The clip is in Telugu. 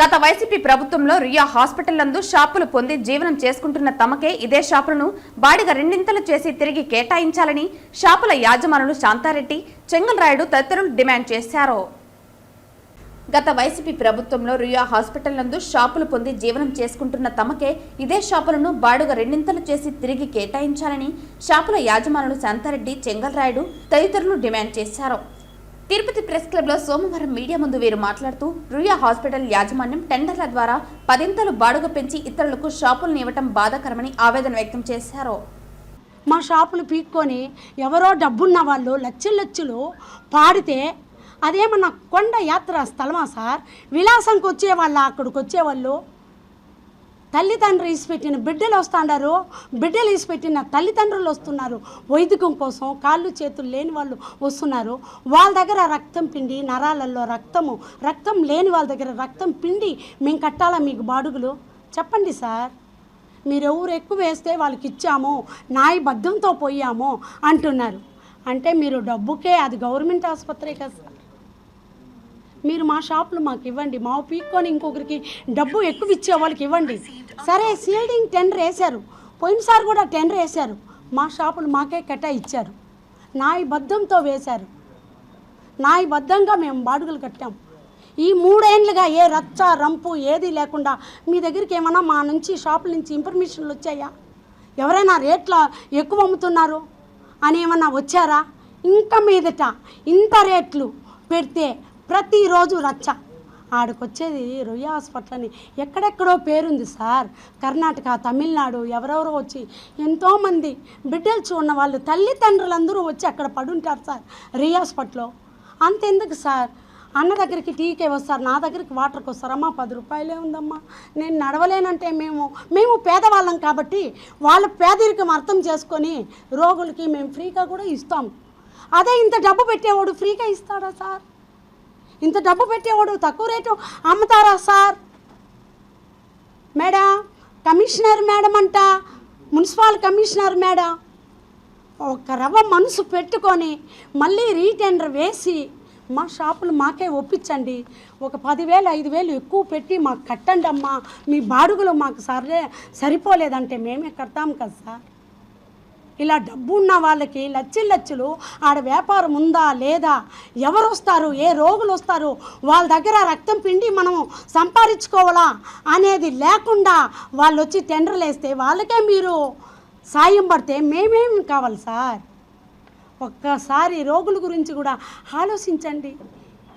గత వైసీపీ ప్రభుత్వంలో రియా హాస్పిటల్ నందు షాపులు పొంది జీవనం చేసుకుంటున్న తమకే ఇదే షాపులను బాడిగ రెండింతలు చేసి తిరిగి కేటాయించాలని షాపుల యాజమానులు శాంతారెడ్డి చెంగల్రాయుడు తదితరులు డిమాండ్ చేశారు. గత వైసీపీ ప్రభుత్వంలో రియా హాస్పిటల్ నందు షాపులు పొంది జీవనం చేసుకుంటున్న తమకే ఇదే షాపులను బాడుగ రెండింతలు చేసి తిరిగి కేటాయించాలని షాపుల యాజమానులు శాంతారెడ్డి చెంగల్రాయుడు తదితరులు డిమాండ్ చేశారు. తిరుపతి ప్రెస్ క్లబ్లో సోమవారం మీడియా ముందు వీరు మాట్లాడుతూ రుయా హాస్పిటల్ యాజమాన్యం టెండర్ల ద్వారా పదింతలు బాడుగ పెంచి ఇతరులకు షాపులను ఇవ్వటం బాధాకరమని ఆవేదన వ్యక్తం చేశారు. మా షాపులు పీక్కొని ఎవరో డబ్బున్న వాళ్ళు లక్షలు లక్షలు పాడితే అదేమన్నా కొండ యాత్ర స్థలమా సార్? విలాసంకి వచ్చేవాళ్ళ అక్కడికి వచ్చేవాళ్ళు తల్లిదండ్రులు ఇసిపెట్టిన బిడ్డలు వస్తున్నారు బిడ్డలు ఇసిపెట్టిన తల్లిదండ్రులు వస్తున్నారు. వైదికం కోసం కాళ్ళు చేతులు లేని వాళ్ళు వస్తున్నారు. వాళ్ళ దగ్గర రక్తం పిండి నరాలలో రక్తము రక్తం లేని వాళ్ళ దగ్గర రక్తం పిండి మేము కట్టాలా మీకు బాడుగులు? చెప్పండి సార్. మీరు ఎవరు ఎక్కువ వేస్తే వాళ్ళకి ఇచ్చాము న్యాయబద్ధంతో పోయాము అంటున్నారు. అంటే మీరు డబ్బుకే అది గవర్నమెంట్ ఆసుపత్రి కదా సార్. మీరు మా షాపులు మాకు ఇవ్వండి. మా పీక్కొని ఇంకొకరికి డబ్బు ఎక్కువ ఇచ్చే వాళ్ళకి ఇవ్వండి. సరే సీల్డింగ్ టెండర్ వేశారు. పోయినసారి కూడా టెండర్ వేశారు. మా షాపులు మాకే కట్టా ఇచ్చారు. నాయబద్ధంతో వేశారు. నాయబద్ధంగా మేము బాడుగలు కట్టాం. ఈ మూడేండ్లుగా ఏ రచ్చ రంపు ఏది లేకుండా మీ దగ్గరికి ఏమైనా మా నుంచి షాపుల నుంచి ఇన్ఫర్మేషన్లు వచ్చాయా? ఎవరైనా రేట్ల ఎక్కువ అమ్ముతున్నారు? అని ఏమన్నా వచ్చారా? ఇంకా మీదట ఇంత రేట్లు పెడితే ప్రతిరోజు రచ్చ. ఆడికొచ్చేది రొయ్య హాస్పిటల్ అని. ఎక్కడెక్కడో పేరుంది సార్. కర్ణాటక తమిళనాడు ఎవరెవరో వచ్చి ఎంతోమంది బిడ్డలు చూడన్న వాళ్ళు తల్లిదండ్రులందరూ వచ్చి అక్కడ పడుంటారు సార్ రొయ్య హాస్పిటల్లో. అంతెందుకు సార్? అన్న దగ్గరికి టీకే వస్తారు నా దగ్గరికి వాటర్కి వస్తారు అమ్మా పది రూపాయలే ఉందమ్మా. నేను నడవలేనంటే మేము మేము పేదవాళ్ళం కాబట్టి వాళ్ళ పేదరికం అర్థం చేసుకొని రోగులకి మేము ఫ్రీగా కూడా ఇస్తాం. అదే ఇంత డబ్బు పెట్టేవాడు ఫ్రీగా ఇస్తాడా సార్? ఇంత డబ్బు పెట్టేవాడు తక్కువ రేటు? అమ్ముతారా సార్? మేడం కమిషనర్ మేడం అంట మున్సిపల్ కమిషనర్ మేడం. ఒక రవ్వ మనసు పెట్టుకొని మళ్ళీ రీటెండర్ వేసి మా షాపులు మాకే ఒప్పించండి. ఒక పదివేలు ఐదు వేలు ఎక్కువ పెట్టి మాకు కట్టండి అమ్మా మీ బాడుగులు మాకు సరే సరిపోలేదంటే మేమే కడతాం కదా సార్. ఇలా డబ్బు ఉన్న వాళ్ళకి లచ్చలు లచ్చలు ఆడ వ్యాపారం ఉందా లేదా ఎవరు వస్తారు ఏ రోగులు వస్తారు వాళ్ళ దగ్గర రక్తం పిండి మనం సంపాదించుకోవాలా? అనేది లేకుండా వాళ్ళు వచ్చి టెండర్లు వేస్తే వాళ్ళకే మీరు సాయం పడితే మేమేం కావాలి సార్? ఒక్కసారి రోగుల గురించి కూడా ఆలోచించండి.